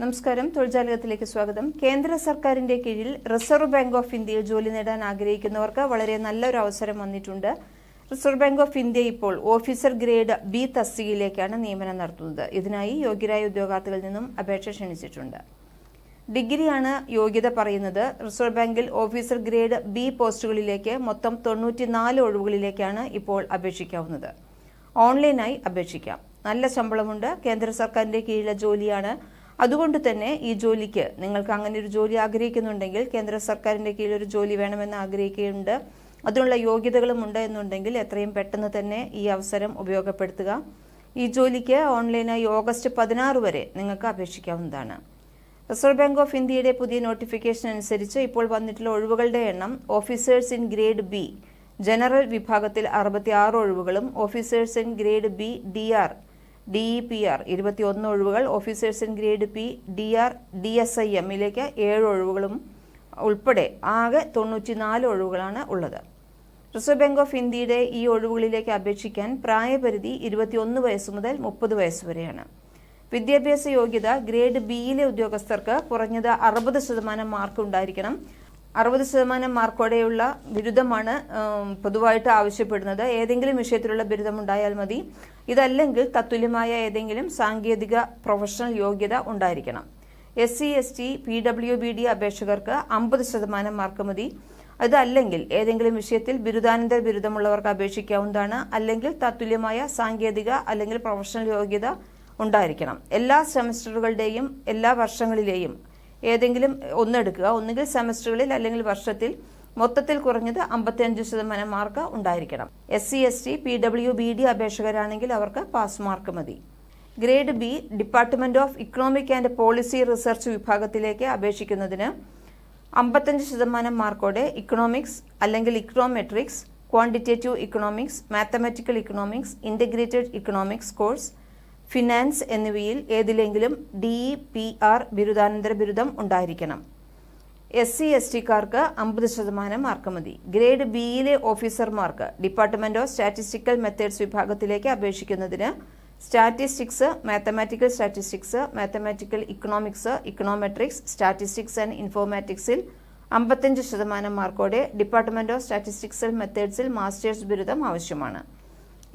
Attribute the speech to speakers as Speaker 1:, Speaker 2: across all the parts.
Speaker 1: നമസ്കാരം. തൊഴിൽജാലകത്തിലേക്ക് സ്വാഗതം. കേന്ദ്ര സർക്കാരിന്റെ കീഴിൽ റിസർവ് ബാങ്ക് ഓഫ് ഇന്ത്യയിൽ ജോലി നേടാൻ ആഗ്രഹിക്കുന്നവർക്ക് വളരെ നല്ലൊരു അവസരം വന്നിട്ടുണ്ട്. റിസർവ് ബാങ്ക് ഓഫ് ഇന്ത്യ ഇപ്പോൾ ഓഫീസർ ഗ്രേഡ് ബി തസ്തികയിലേക്കാണ് നിയമനം നടത്തുന്നത്. ഇതിനായി യോഗ്യരായ ഉദ്യോഗാർത്ഥികളിൽ നിന്നും അപേക്ഷ ക്ഷണിച്ചിട്ടുണ്ട്. ഡിഗ്രിയാണ് യോഗ്യത പറയുന്നത്. റിസർവ് ബാങ്കിൽ ഓഫീസർ ഗ്രേഡ് ബി പോസ്റ്റുകളിലേക്ക് മൊത്തം തൊണ്ണൂറ്റിനാല് ഒഴിവുകളിലേക്കാണ് ഇപ്പോൾ അപേക്ഷിക്കാവുന്നത്. ഓൺലൈനായി അപേക്ഷിക്കാം. നല്ല ശമ്പളമുണ്ട്. കേന്ദ്ര സർക്കാരിന്റെ കീഴിലെ ജോലിയാണ് അതുകൊണ്ട് തന്നെ ഈ ജോലിക്ക് നിങ്ങൾക്ക് അങ്ങനെ ഒരു ജോലി ആഗ്രഹിക്കുന്നുണ്ടെങ്കിൽ കേന്ദ്ര സർക്കാരിന്റെ കീഴിൽ ഒരു ജോലി വേണമെന്ന് ആഗ്രഹിക്കുന്നുണ്ട്. അതിനുള്ള യോഗ്യതകളും ഉണ്ട് എന്നുണ്ടെങ്കിൽ എത്രയും പെട്ടെന്ന് തന്നെ ഈ അവസരം ഉപയോഗപ്പെടുത്തുക. ഈ ജോലിക്ക് ഓൺലൈനായി ഓഗസ്റ്റ് പതിനാറ് വരെ നിങ്ങൾക്ക് അപേക്ഷിക്കാവുന്നതാണ്. റിസർവ് ബാങ്ക് ഓഫ് ഇന്ത്യയുടെ പുതിയ നോട്ടിഫിക്കേഷൻ അനുസരിച്ച് ഇപ്പോൾ വന്നിട്ടുള്ള ഒഴിവുകളുടെ എണ്ണം officers in grade B general വിഭാഗത്തിൽ അറുപത്തി ഒഴിവുകളും officers in grade B D R D E P R ഇരുപത്തിയൊന്ന് ഒഴിവുകൾ officers in grade B D R D S I എമ്മിലേക്ക് ഏഴ് ഒഴിവുകളും ഉൾപ്പെടെ ആകെ തൊണ്ണൂറ്റിനാല് ഒഴിവുകളാണ് ഉള്ളത്. റിസർവ് ബാങ്ക് ഓഫ് ഇന്ത്യയുടെ ഈ ഒഴിവുകളിലേക്ക് അപേക്ഷിക്കാൻ പ്രായപരിധി ഇരുപത്തിയൊന്ന് വയസ്സ് മുതൽ മുപ്പത് വയസ്സ് വരെയാണ്. വിദ്യാഭ്യാസ യോഗ്യത ഗ്രേഡ് ബിയിലെ ഉദ്യോഗസ്ഥർക്ക് കുറഞ്ഞത് അറുപത് ശതമാനം മാർക്ക് ഉണ്ടായിരിക്കണം. അറുപത് ശതമാനം മാർക്കോടെയുള്ള ബിരുദമാണ് പൊതുവായിട്ട് ആവശ്യപ്പെടുന്നത്. ഏതെങ്കിലും വിഷയത്തിലുള്ള ബിരുദം ഉണ്ടായാൽ മതി. ഇതല്ലെങ്കിൽ തത്തുല്യമായ ഏതെങ്കിലും സാങ്കേതിക പ്രൊഫഷണൽ യോഗ്യത ഉണ്ടായിരിക്കണം. S C S T P W B D അപേക്ഷകർക്ക് അമ്പത് ശതമാനം മാർക്ക് മതി. അതല്ലെങ്കിൽ ഏതെങ്കിലും വിഷയത്തിൽ ബിരുദാനന്തര ബിരുദമുള്ളവർക്ക് അപേക്ഷിക്കാവുന്നതാണ്. അല്ലെങ്കിൽ തത്തുല്യമായ സാങ്കേതിക അല്ലെങ്കിൽ പ്രൊഫഷണൽ യോഗ്യത ഉണ്ടായിരിക്കണം. എല്ലാ സെമസ്റ്ററുകളുടെയും എല്ലാ വർഷങ്ങളിലെയും ഏതെങ്കിലും ഒന്നെടുക്കുക ഒന്നുകിൽ സെമസ്റ്ററുകളിൽ അല്ലെങ്കിൽ വർഷത്തിൽ മൊത്തത്തിൽ കുറഞ്ഞത് അമ്പത്തിയഞ്ച് ശതമാനം മാർക്ക് ഉണ്ടായിരിക്കണം. S C S T P W B D അപേക്ഷകരാണെങ്കിൽ അവർക്ക് പാസ് മാർക്ക് മതി. Grade B department of economic and policy research വിഭാഗത്തിലേക്ക് അപേക്ഷിക്കുന്നതിന് അമ്പത്തഞ്ച് ശതമാനം മാർക്കോടെ ഇക്കണോമിക്സ് അല്ലെങ്കിൽ econometrics quantitative economics mathematical economics integrated economics course finance എന്നിവയിൽ ഏതിലെങ്കിലും ഡി പി ആർ ബിരുദാനന്തര ബിരുദം ഉണ്ടായിരിക്കണം. എസ് സി എസ് ടിക്കാർക്ക് അമ്പത് ശതമാനം മാർക്ക് മതി. ഗ്രേഡ് ബിയിലെ ഓഫീസർമാർക്ക് ഡിപ്പാർട്ട്മെന്റ് ഓഫ് സ്റ്റാറ്റിസ്റ്റിക്കൽ മെത്തേഡ്സ് വിഭാഗത്തിലേക്ക് അപേക്ഷിക്കുന്നതിന് statistics mathematical statistics mathematical economics econometrics statistics and ഇൻഫോർമാറ്റിക്സിൽ അമ്പത്തഞ്ച് ശതമാനം മാർക്കോടെ ഡിപ്പാർട്ട്മെന്റ് ഓഫ് സ്റ്റാറ്റിസ്റ്റിക്സൽ മെത്തേഡ്സിൽ മാസ്റ്റേഴ്സ് ബിരുദം ആവശ്യമാണ്.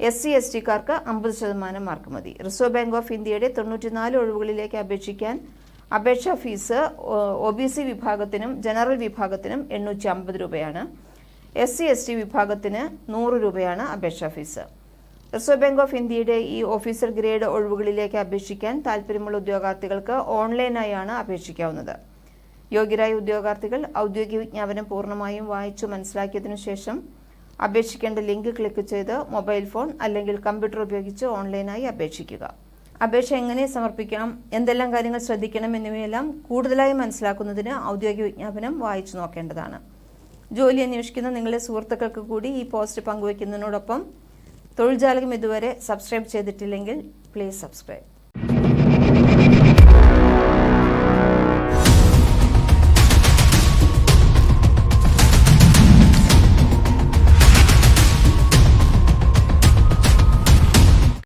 Speaker 1: എസ് സി എസ് ടിക്കാർക്ക് അമ്പത് ശതമാനം മാർക്ക് മതി. റിസർവ് ബാങ്ക് ഓഫ് ഇന്ത്യയുടെ തൊണ്ണൂറ്റിനാല് ഒഴിവുകളിലേക്ക് അപേക്ഷിക്കാൻ അപേക്ഷാ ഫീസ് ഒ ബി സി വിഭാഗത്തിനും ജനറൽ വിഭാഗത്തിനും എണ്ണൂറ്റി അമ്പത് രൂപയാണ്. എസ് സി എസ് ടി വിഭാഗത്തിന് നൂറ് രൂപയാണ് അപേക്ഷാ ഫീസ്. റിസർവ് ബാങ്ക് ഓഫ് ഇന്ത്യയുടെ ഈ ഓഫീസർ ഗ്രേഡ് ഒഴിവുകളിലേക്ക് അപേക്ഷിക്കാൻ താൽപ്പര്യമുള്ള ഉദ്യോഗാർത്ഥികൾക്ക് ഓൺലൈനായാണ് അപേക്ഷിക്കാവുന്നത്. യോഗ്യരായ ഉദ്യോഗാർത്ഥികൾ ഔദ്യോഗിക വിജ്ഞാപനം പൂർണമായും വായിച്ചു മനസ്സിലാക്കിയതിനു ശേഷം അപേക്ഷിക്കേണ്ട ലിങ്ക് ക്ലിക്ക് ചെയ്ത് മൊബൈൽ ഫോൺ അല്ലെങ്കിൽ കമ്പ്യൂട്ടർ ഉപയോഗിച്ച് ഓൺലൈനായി അപേക്ഷിക്കുക. അപേക്ഷ എങ്ങനെ സമർപ്പിക്കണം എന്തെല്ലാം കാര്യങ്ങൾ ശ്രദ്ധിക്കണം എന്നിവയെല്ലാം കൂടുതലായി മനസ്സിലാക്കുന്നതിന് ഔദ്യോഗിക വിജ്ഞാപനം വായിച്ചു നോക്കേണ്ടതാണ്. ജോലി അന്വേഷിക്കുന്ന നിങ്ങളുടെ സുഹൃത്തുക്കൾക്ക് കൂടി ഈ പോസ്റ്റ് പങ്കുവയ്ക്കുന്നതിനോടൊപ്പം തൊഴിൽ ജാലകം ഇതുവരെ സബ്സ്ക്രൈബ് ചെയ്തിട്ടില്ലെങ്കിൽ പ്ലീസ് സബ്സ്ക്രൈബ്.